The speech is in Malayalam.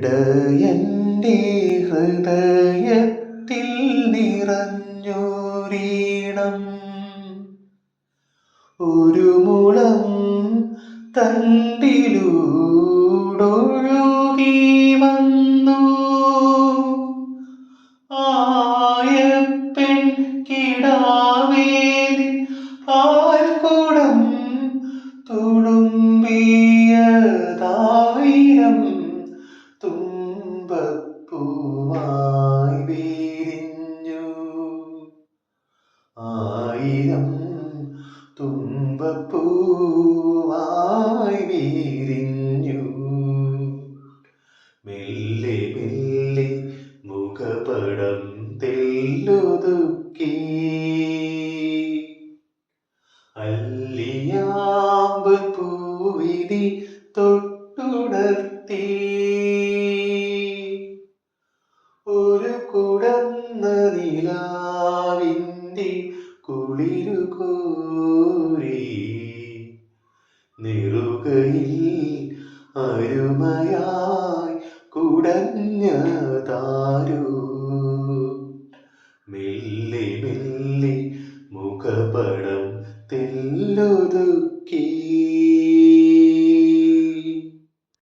ഇടയന്റെ ഹൃദയത്തിൽ നിറഞ്ഞൊരീണം. ഒരു മുളം തണ്ടിലൂടൊഴുകി ആയിരം തുമ്പപ്പൂവായി വിരിഞ്ഞു. മെല്ലെ മെല്ലെ മുഖപടം തെല്ലൊതുക്കി. അല്ലിയാമ്പ് പൂവിതി തൊട്ടുണർത്തി. ഒരു കുടന്ന കുളിരു നിറുകയിൽ നെറുകയിൽ അരുമയായി കുടഞ്ഞ താരു. മെല്ലെ മെല്ലെ മുഖപടം തെല്ലൊതുക്കി